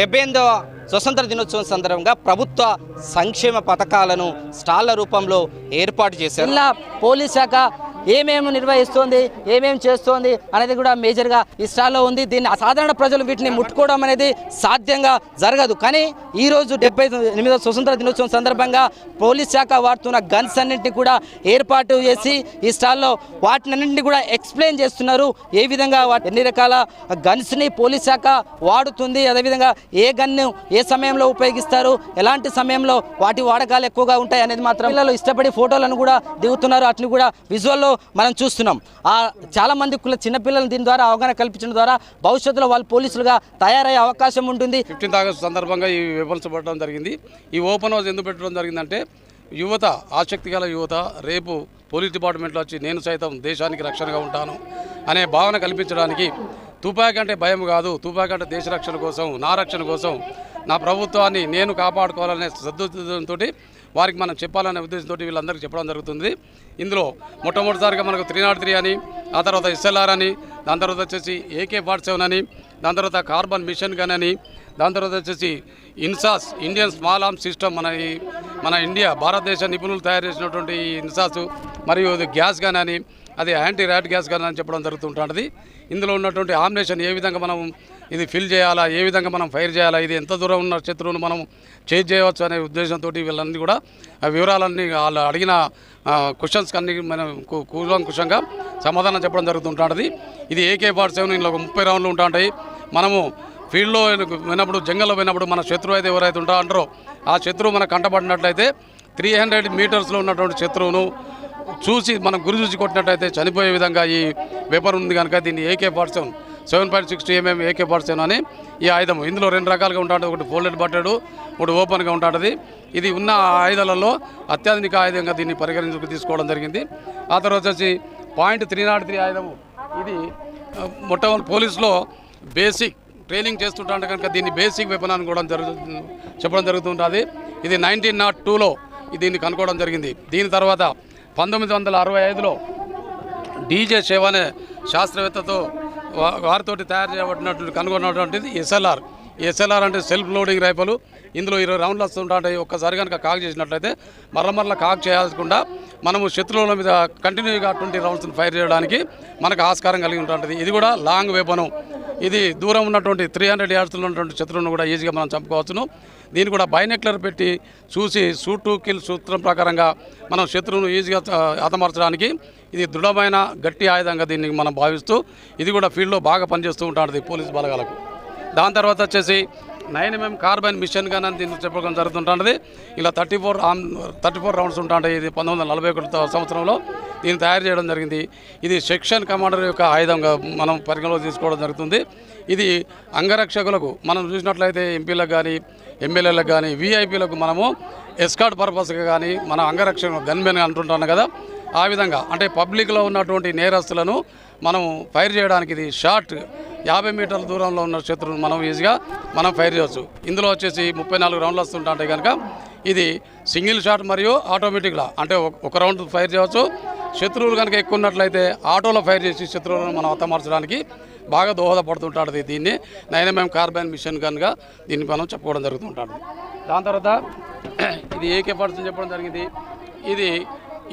డెబ్బై ఎనిమిదవ స్వతంత్ర దినోత్సవం సందర్భంగా ప్రభుత్వ సంక్షేమ పథకాలను స్టాళ్ళ రూపంలో ఏర్పాటు చేశారు. జిల్లా పోలీస్ శాఖ ఏమేమి నిర్వహిస్తోంది ఏమేమి చేస్తోంది అనేది కూడా మేజర్గా ఈ స్టాల్లో ఉంది. దీన్ని సాధారణ ప్రజలు వీటిని ముట్టుకోవడం అనేది సాధ్యంగా జరగదు. కానీ ఈరోజు డెబ్బై ఎనిమిదో స్వతంత్ర దినోత్సవం సందర్భంగా పోలీస్ శాఖ వాడుతున్న గన్స్ అన్నింటినీ కూడా ఏర్పాటు చేసి ఈ స్టాల్లో వాటినన్నింటినీ కూడా ఎక్స్ప్లెయిన్ చేస్తున్నారు. ఏ విధంగా వాటి ఎన్ని రకాల గన్స్ని పోలీస్ శాఖ వాడుతుంది అదేవిధంగా ఏ గన్ను ఏ సమయంలో ఉపయోగిస్తారు ఎలాంటి సమయంలో వాటి వాడకాలు ఎక్కువగా ఉంటాయి అనేది మాత్రం పిల్లలు ఇష్టపడి ఫోటోలను కూడా దిగుతున్నారు. అట్ని కూడా విజువల్లో మనం చూస్తున్నాం. ఆ చాలా మంది కుల చిన్నపిల్లలు దీని ద్వారా అవగాహన కల్పించడం ద్వారా భవిష్యత్తులో వాళ్ళు పోలీసులుగా తయారయ్యే అవకాశం ఉంటుంది. ఫిఫ్టీన్త్ ఆగస్ట్ సందర్భంగా ఈ వెపన్స్ జరిగింది. ఈ ఓపెన్ హౌస్ ఎందుకు పెట్టడం జరిగిందంటే యువత ఆసక్తి గల యువత రేపు పోలీస్ డిపార్ట్మెంట్లో వచ్చి నేను సైతం దేశానికి రక్షణగా ఉంటాను అనే భావన కల్పించడానికి తుపాకీ అంటే భయం కాదు. తుపాకీ అంటే దేశ రక్షణ కోసం నా రక్షణ కోసం నా ప్రభుత్వాన్ని నేను కాపాడుకోవాలనే సద్దుతో వారికి మనం చెప్పాలనే ఉద్దేశంతో వీళ్ళందరికీ చెప్పడం జరుగుతుంది. ఇందులో మొట్టమొదటిసారిగా మనకు త్రీ నాట్ త్రీ అని ఆ తర్వాత ఎస్ఎల్ఆర్ అని దాని తర్వాత వచ్చేసి ఏకే ఫార్ట్ సెవెన్ అని దాని తర్వాత కార్బన్ మిషన్ గన్ అని దాని తర్వాత వచ్చేసి INSAS Indian small arm system మన మన ఇండియా భారతదేశ నిపుణులు తయారు చేసినటువంటి ఇన్సాస్ మరియు గ్యాస్ గన్ అని అది యాంటీ ర్యాట్ గ్యాస్ గన్ అని చెప్పడం జరుగుతుంటుంది. ఇందులో ఉన్నటువంటి ఆమ్నేషన్ ఏ విధంగా మనం ఇది ఫిల్ చేయాలా? ఏ విధంగా మనం ఫైర్ చేయాలా? ఇది ఎంత దూరం ఉన్న శత్రువును మనం చేజ్ చేయవచ్చు అనే ఉద్దేశంతో వీళ్ళన్నీ కూడా ఆ వివరాలన్నీ వాళ్ళు అడిగిన క్వశ్చన్స్కి అన్ని మనం కు- కూలంకుషంగా సమాధానం చెప్పడం జరుగుతుంటుంది ఇది ఏకే ఫార్టీ సెవెన్ ఇందులో ఒక ముప్పై రౌండ్లు ఉంటాయి మనము ఫీల్డ్లో పోయినప్పుడు జంగల్లో పోయినప్పుడు మన శత్రువు అయితే ఎవరైతే ఉంటా అంటారో ఆ శత్రువు మనకు కంటపడినట్లయితే త్రీ హండ్రెడ్ మీటర్స్లో ఉన్నటువంటి శత్రువును చూసి మనం గురి చూసి కొట్టినట్టయితే చనిపోయే విధంగా ఈ పేపర్ ఉంది కనుక దీన్ని AK forty seven point sixty MM AK forty అని ఈ ఆయుధం ఇందులో రెండు రకాలుగా ఉంటుంది ఒకటి ఫోల్డెడ్ బట్టడు ఒకటి ఓపెన్గా ఉంటుంది ఇది ఉన్న ఆయుధాలలో అత్యాధునిక ఆయుధంగా దీన్ని పరిగణించుకు తీసుకోవడం జరిగింది. ఆ తర్వాత వచ్చి పాయింట్ త్రీ నాట్ త్రీ ఆయుధము. ఇది మొట్టమొదటి పోలీసులో బేసిక్ ట్రైనింగ్ చేస్తుంటాడు కనుక దీన్ని బేసిక్ వెపన్ అని కూడా జరుగుతుంది చెప్పడం జరుగుతుంటుంది. ఇది నైన్టీన్ నాట్ టూలో దీన్ని కనుక్కోవడం జరిగింది. దీని తర్వాత పంతొమ్మిది వందల అరవై ఐదులో డీజే సేవ అనే శాస్త్రవేత్తతో వారితో వారితోటి తయారు చేయబడినటువంటి కనుగొన్నటువంటిది ఎస్ఎల్ఆర్. ఎస్ఎల్ఆర్ అంటే సెల్ఫ్ లోడింగ్ రైఫలు ఇందులో ఇరవై రౌండ్లు వస్తుంటాయి. ఒక్కసారి కనుక కాక్ చేసినట్లయితే మరల మరల కాక్ చేయాల్సకుండా మనము శత్రువుల మీద కంటిన్యూగా ట్వంటీ రౌండ్స్ని ఫైర్ చేయడానికి మనకు ఆస్కారం కలిగి ఉంటుంది ఇది కూడా లాంగ్ వెపను ఇది దూరం ఉన్నటువంటి త్రీ హండ్రెడ్ యార్డ్స్లో ఉన్నటువంటి శత్రువును కూడా ఈజీగా మనం చంపుకోవచ్చును. దీన్ని కూడా బైనెక్లర్ పెట్టి చూసి సూటు కిల్ సూత్రం ప్రకారంగా మనం శత్రువును ఈజీగా ఆ, హతమార్చడానికి ఇది దృఢమైన గట్టి ఆయుధంగా దీన్ని మనం భావిస్తూ ఇది కూడా ఫీల్డ్లో బాగా పనిచేస్తూ ఉంటుంది పోలీస్ బలగాలకు. దాని తర్వాత వచ్చేసి nine MM carbine machine gun అని దీన్ని చెప్పడం జరుగుతుంటుంది. ఇలా thirty four um thirty four rounds ఉంటాయి ఇది పంతొమ్మిది వందల నలభై ఒకటి సంవత్సరంలో దీన్ని తయారు చేయడం జరిగింది. ఇది సెక్షన్ కమాండర్ యొక్క ఆయుధంగా మనం పరిగణలో తీసుకోవడం జరుగుతుంది. ఇది అంగరక్షకులకు మనం చూసినట్లయితే ఎంపీలకు కానీ ఎమ్మెల్యేలకు కానీ వీఐపీలకు మనము ఎస్కాట్ పర్పస్గా కానీ మన అంగరక్షణ గన్మెన్ అంటుంటాను కదా ఆ విధంగా. అంటే పబ్లిక్లో ఉన్నటువంటి నేరస్తులను మనం ఫైర్ చేయడానికి ఇది షార్ట్ యాభై మీటర్ల దూరంలో ఉన్న శత్రువును మనం ఈజీగా మనం ఫైర్ చేయవచ్చు ఇందులో వచ్చేసి ముప్పై నాలుగు రౌండ్లు వస్తుంటాయి కనుక ఇది సింగిల్ షాట్ మరియు ఆటోమేటిక్గా అంటే ఒక- ఒక రౌండ్ ఫైర్ చేయవచ్చు శత్రువులు కనుక ఎక్కువ ఉన్నట్లయితే ఆటోలో ఫైర్ చేసి శత్రువులను మనం హతమార్చడానికి బాగా దోహదపడుతుంటాడు దీన్ని. నైనమయం ఎంఎం కార్బైన్ మిషన్ కనుక దీన్ని మనం చెప్పుకోవడం జరుగుతుంటాడు. దాని తర్వాత ఇది ఏకే పర్సన్ చెప్పడం జరిగింది. ఇది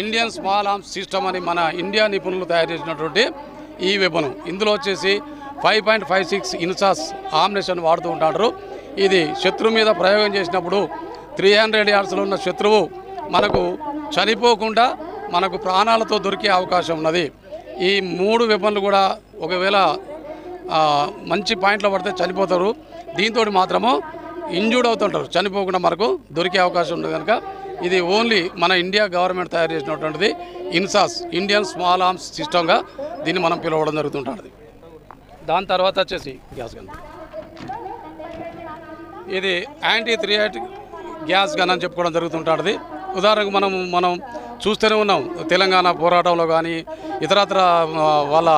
ఇండియన్ స్మాల్ ఆర్మ్స్ సిస్టమ్ అని మన ఇండియా నిపుణులు తయారు చేసినటువంటి ఈ వెపను ఇందులో వచ్చేసి five point five six INSAS ammunition వాడుతూ ఉంటారు. ఇది శత్రువు మీద ప్రయోగం చేసినప్పుడు త్రీ హండ్రెడ్ యార్డ్స్లో ఉన్న శత్రువు మనకు చనిపోకుండా మనకు ప్రాణాలతో దొరికే అవకాశం ఉన్నది. ఈ మూడు వెపన్లు కూడా ఒకవేళ మంచి పాయింట్లో పడితే చనిపోతారు. దీంతో మాత్రము ఇంజూర్డ్ అవుతుంటారు. చనిపోకుండా మనకు దొరికే అవకాశం ఉంటుంది కనుక ఇది ఓన్లీ మన ఇండియా గవర్నమెంట్ తయారు చేసినటువంటిది ఇన్సాస్ ఇండియన్ స్మాల్ ఆర్మ్స్ సిస్టమ్గా దీన్ని మనం పిలవడం జరుగుతుంటుంది. దాని తర్వాత వచ్చేసి గ్యాస్ గన్. ఇది యాంటీ థ్రియాట్ గ్యాస్ గన్ అని చెప్పుకోవడం జరుగుతుంటుంది. ఉదాహరణకు మనం మనం చూస్తూనే ఉన్నాం. తెలంగాణ పోరాటంలో కానీ ఇతరత్ర వాళ్ళ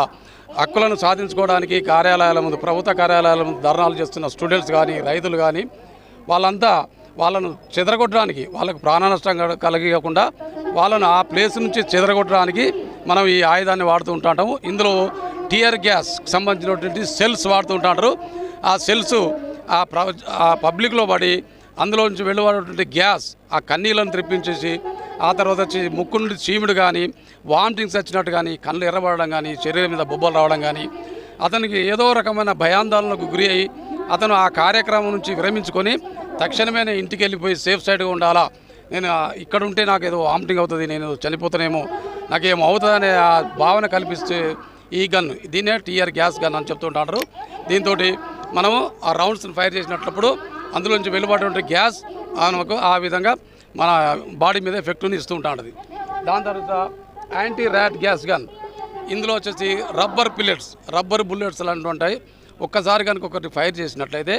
హక్కులను సాధించుకోవడానికి కార్యాలయాల ముందు ప్రభుత్వ కార్యాలయాల ముందు ధర్నాలు చేస్తున్న స్టూడెంట్స్ కానీ రైతులు కానీ వాళ్ళంతా వాళ్ళను చెదరగొట్టడానికి వాళ్ళకు ప్రాణ నష్టం కలగకుండా వాళ్ళను ఆ ప్లేస్ నుంచి చెదరగొట్టడానికి మనం ఈ ఆయుధాన్ని వాడుతూ ఉంటాము. ఇందులో టియర్ గ్యాస్ సంబంధించినటువంటి సెల్స్ వాడుతూ ఉంటారు. ఆ సెల్స్ ఆ ప్ర ఆ పబ్లిక్లో పడి అందులో నుంచి వెళ్ళబడినటువంటి గ్యాస్ ఆ కన్నీళ్ళను తెప్పించేసి ఆ తర్వాత వచ్చి ముక్కు నుండి చీముడు కానీ వామిటింగ్స్ వచ్చినట్టు కానీ కళ్ళు ఎర్రబడడం కానీ శరీరం మీద బొబ్బలు రావడం కానీ అతనికి ఏదో రకమైన భయాందోళనకు గురి అయి అతను ఆ కార్యక్రమం నుంచి విరమించుకొని తక్షణమే ఇంటికి వెళ్ళిపోయి సేఫ్ సైడ్గా ఉండాలా? నేను ఇక్కడ ఉంటే నాకు ఏదో వామిటింగ్ అవుతుంది నేను చనిపోతానేమో నాకేమో అవుతుందనే ఆ భావన కల్పిస్తే ఈ గన్ దీన్నే టీఆర్ గ్యాస్ గన్ అని చెప్తుంటారు దీంతో మనము ఆ రౌండ్స్ని ఫైర్ చేసినప్పుడు అందులోంచి వెలువడేటువంటి గ్యాస్ మనకు ఆ విధంగా మన బాడీ మీద ఎఫెక్ట్ని ఇస్తూ ఉంటుంది. దాని తర్వాత యాంటీ ర్యాట్ గ్యాస్ గన్ ఇందులో వచ్చేసి రబ్బర్ పిల్లెట్స్ రబ్బర్ బుల్లెట్స్ లాంటివి ఉంటాయి. ఒక్కసారి కనుక ఒకటి ఫైర్ చేసినట్లయితే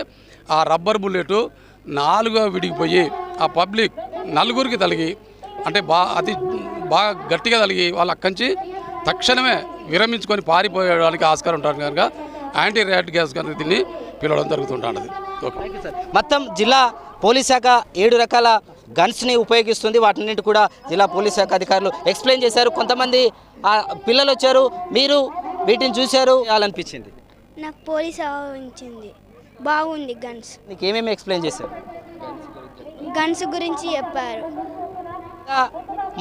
ఆ రబ్బర్ బుల్లెట్ నాలుగుగా విడిగిపోయి ఆ పబ్లిక్ నలుగురికి తలిగి అంటే బా అతి బాగా గట్టిగా తలిగి వాళ్ళు అక్కడి తక్షణమే విరమించుకొని పారిపోయడానికి ఆస్కారం ఉంటారు కనుక యాంటీ ర్యాట్ గ్యాస్ కనుక దీన్ని పిలవడం జరుగుతుంటుంది ఓకే. మొత్తం జిల్లా పోలీస్ శాఖ ఏడు రకాల గన్స్ని ఉపయోగిస్తుంది. వాటిన్నింటి కూడా జిల్లా పోలీస్ శాఖ అధికారులు ఎక్స్ప్లెయిన్ చేశారు. కొంతమంది ఆ పిల్లలు వచ్చారు. మీరు వీటిని చూశారు. అనిపించింది నాకు పోలీస్ బాగుంది గన్స్. మీకు ఏమేమి ఎక్స్ప్లెయిన్ చేశారు? గన్స్ గురించి చెప్పారు.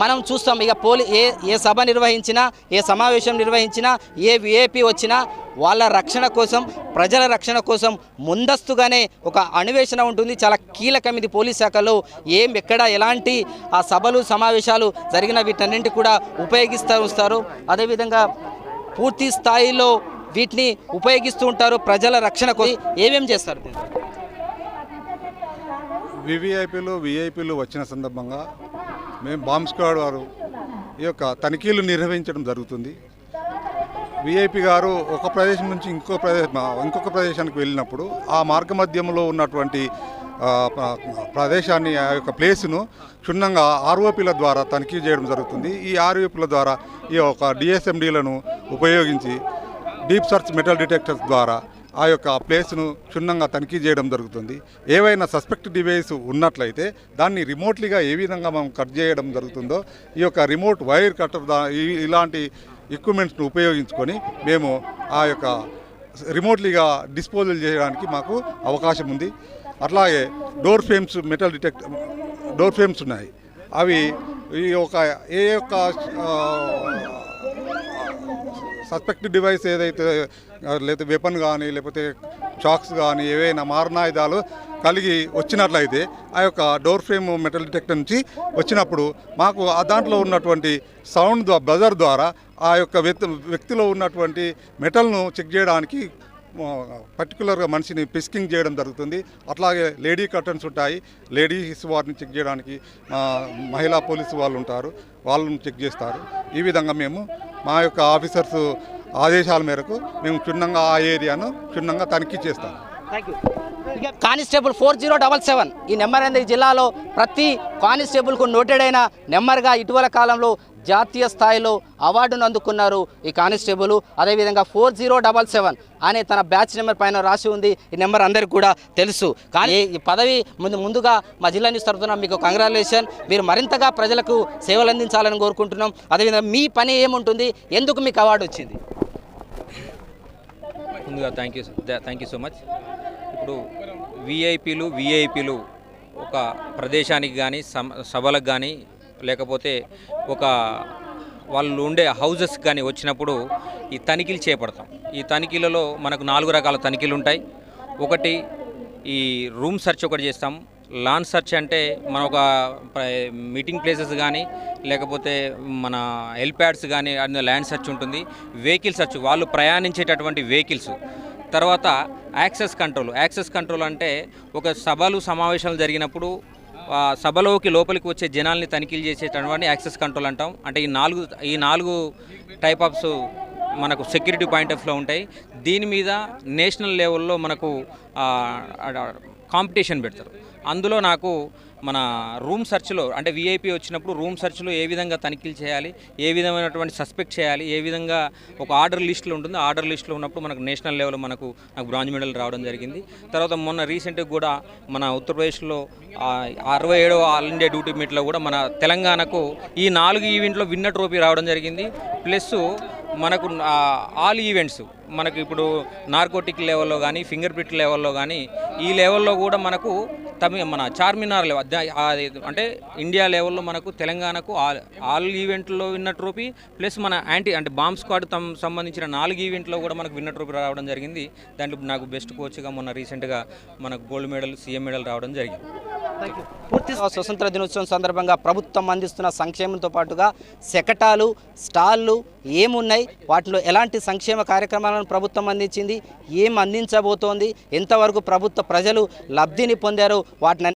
మనం చూస్తాం. ఇక పోలీ ఏ ఏ సభ నిర్వహించినా ఏ సమావేశం నిర్వహించినా ఏ విఏపి వచ్చినా వాళ్ళ రక్షణ కోసం ప్రజల రక్షణ కోసం ముందస్తుగానే ఒక అన్వేషణ ఉంటుంది. చాలా కీలకం ఇది పోలీస్ శాఖలో. ఏం ఎక్కడ ఎలాంటి ఆ సభలు సమావేశాలు జరిగిన వీటన్నింటి కూడా ఉపయోగిస్తూ వస్తారు అదేవిధంగా పూర్తి స్థాయిలో వీటిని ఉపయోగిస్తూ ఉంటారు ప్రజల రక్షణ కోసం. ఏమేం చేస్తారు? వివిఐపీలు విఐపీలు వచ్చిన సందర్భంగా మేము బాంబ్ స్క్వాడ్ వారు ఈ యొక్క తనిఖీలు నిర్వహించడం జరుగుతుంది. విఐపి గారు ఒక ప్రదేశం నుంచి ఇంకో ప్రదేశం ఇంకొక ప్రదేశానికి వెళ్ళినప్పుడు ఆ మార్గ మధ్యంలో ఉన్నటువంటి ప్రదేశాన్ని ఆ యొక్క ప్లేస్ను క్షుణ్ణంగా ఆర్ఓపీల ద్వారా తనిఖీ చేయడం జరుగుతుంది. ఈ ఆర్ఓపీల ద్వారా ఈ యొక్క డిఎస్ఎండీలను ఉపయోగించి డీప్ సర్చ్ మెటల్ డిటెక్టర్స్ ద్వారా ఆ యొక్క ప్లేస్ను క్షుణ్ణంగా తనిఖీ చేయడం జరుగుతుంది. ఏవైనా సస్పెక్ట్ డివైస్ ఉన్నట్లయితే దాన్ని రిమోట్లీగా ఏ విధంగా మనం కట్ చేయడం జరుగుతుందో ఈ యొక్క రిమోట్ వైర్ కట్టర్ ఇలాంటి ఎక్విప్మెంట్స్ను ఉపయోగించుకొని మేము ఆ యొక్క రిమోట్లీగా డిస్పోజల్ చేయడానికి మాకు అవకాశం ఉంది. అట్లాగే door frames metal detect door frames ఉన్నాయి. అవి ఈ యొక్క ఏ యొక్క సస్పెక్ట్ డివైస్ ఏదైతే లేకపోతే వెపన్ కానీ లేకపోతే షాక్స్ కానీ ఏవైనా మారణాయుధాలు కలిగి వచ్చినట్లయితే ఆ యొక్క డోర్ ఫ్రేమ్ మెటల్ డిటెక్టర్ నుంచి వచ్చినప్పుడు మాకు ఆ దాంట్లో ఉన్నటువంటి సౌండ్ బజర్ ద్వారా ఆ యొక్క వ్యక్తి వ్యక్తిలో ఉన్నటువంటి మెటల్ను చెక్ చేయడానికి పర్టికులర్గా మనిషిని పిస్కింగ్ చేయడం జరుగుతుంది. అట్లాగే లేడీ కర్టన్స్ ఉంటాయి. లేడీస్ వారిని చెక్ చేయడానికి మహిళా పోలీసు వాళ్ళు ఉంటారు. వాళ్ళని చెక్ చేస్తారు. ఈ విధంగా మేము మా యొక్క ఆఫీసర్స్ ఆదేశాల మేరకు మేము క్షుణ్ణంగా ఆ ఏరియాను క్షుణ్ణంగా తనిఖీ చేస్తాము constable four zero double seven. ఈ నెంబర్ అనేది జిల్లాలో ప్రతి కానిస్టేబుల్కు నోటెడ్ అయిన నెంబర్గా ఇటీవల కాలంలో జాతీయ స్థాయిలో అవార్డును అందుకున్నారు ఈ కానిస్టేబుల్. అదేవిధంగా ఫోర్ జీరో డబల్ సెవెన్ అనే తన బ్యాచ్ నెంబర్ పైన రాసి ఉంది. ఈ నెంబర్ అందరికీ కూడా తెలుసు. కానీ ఈ పదవి ముందు ముందుగా మా జిల్లా న్యూస్ తరఫున మీకు కంగ్రాచులేషన్ మీరు మరింతగా ప్రజలకు సేవలు అందించాలని కోరుకుంటున్నాం. అదేవిధంగా మీ పని ఏముంటుంది? ఎందుకు మీకు అవార్డు వచ్చింది? ముందుగా thank you thank you so much ఇప్పుడు విఐపీలు విఐపీలు ఒక ప్రదేశానికి కానీ సభలకు కానీ లేకపోతే ఒక వాళ్ళు ఉండే హౌజెస్ కానీ వచ్చినప్పుడు ఈ తనిఖీలు చేపడతాం. ఈ తనిఖీలలో మనకు నాలుగు రకాల తనిఖీలు ఉంటాయి. ఒకటి ఈ రూమ్ సెర్చ్ ఒకటి చేస్తాం. లాన్ సెర్చ్ అంటే మన ఒక ప్ర- మీటింగ్ ప్లేసెస్ కానీ లేకపోతే మన హెల్ప్యాడ్స్ కానీ అందులో ల్యాండ్ సెర్చ్ ఉంటుంది. వెహికల్ సెర్చ్ వాళ్ళు ప్రయాణించేటటువంటి వెహికల్స్. తర్వాత యాక్సెస్ కంట్రోల్. యాక్సెస్ కంట్రోల్ అంటే ఒక సభలు సమావేశాలు జరిగినప్పుడు ఆ సభలోకి లోపలికి వచ్చే జనాల్ని తనిఖీలు చేసేటటువంటి యాక్సెస్ కంట్రోల్ అంటాం. అంటే ఈ నాలుగు ఈ నాలుగు టైప్ ఆఫ్స్ మనకు సెక్యూరిటీ పాయింట్ ఆఫ్ వ్యూలో ఉంటాయి. దీని మీద నేషనల్ లెవెల్లో మనకు కాంపిటీషన్ పెడతారు. అందులో నాకు మన రూమ్ సెర్చ్లో అంటే వీఐపీ వచ్చినప్పుడు రూమ్ సెర్చ్లో ఏ విధంగా తనిఖీలు చేయాలి ఏ విధమైనటువంటి సస్పెక్ట్ చేయాలి ఏ విధంగా ఒక ఆర్డర్ లిస్ట్లో ఉంటుంది ఆర్డర్ లిస్ట్లో ఉన్నప్పుడు మనకు నేషనల్ లెవెల్ మనకు నాకు బ్రాంజ్ మెడల్ రావడం జరిగింది. తర్వాత మొన్న రీసెంట్గా కూడా మన ఉత్తరప్రదేశ్లో అరవై ఏడవ ఆల్ ఇండియా డ్యూటీ మీట్లో కూడా మన తెలంగాణకు ఈ నాలుగు ఈవెంట్లో విన్నర్ ట్రోఫీ రావడం జరిగింది. ప్లస్ మనకు ఆల్ ఈవెంట్స్ మనకి ఇప్పుడు నార్కోటిక్ లెవెల్లో కానీ ఫింగర్ ప్రింట్ లెవెల్లో కానీ ఈ లెవెల్లో కూడా మనకు తమి మన చార్మినార్ లెవెల్ అంటే ఇండియా లెవెల్లో మనకు తెలంగాణకు ఆల్ ఆల్ ఈవెంట్లో విన్న ట్రోఫీ ప్లస్ మన యాంటీ అంటే బాంబ్ స్క్వాడ్ తమ సంబంధించిన నాలుగు ఈవెంట్లో కూడా మనకు విన్న ట్రోఫీ రావడం జరిగింది. దాంట్లో నాకు బెస్ట్ కోచ్గా మొన్న రీసెంట్గా మనకు గోల్డ్ మెడల్ సీఎం మెడల్ రావడం జరిగింది. పూర్తి స్వతంత్ర దినోత్సవం సందర్భంగా ప్రభుత్వం అందిస్తున్న సంక్షేమంతో పాటుగా శకటాలు స్టాళ్ళు ఏమున్నాయి? వాటిలో ఎలాంటి సంక్షేమ కార్యక్రమాలను ప్రభుత్వం అందించింది? ఏం అందించబోతోంది? ఎంతవరకు ప్రభుత్వ ప్రజలు లబ్ధిని పొందారో? వాటిని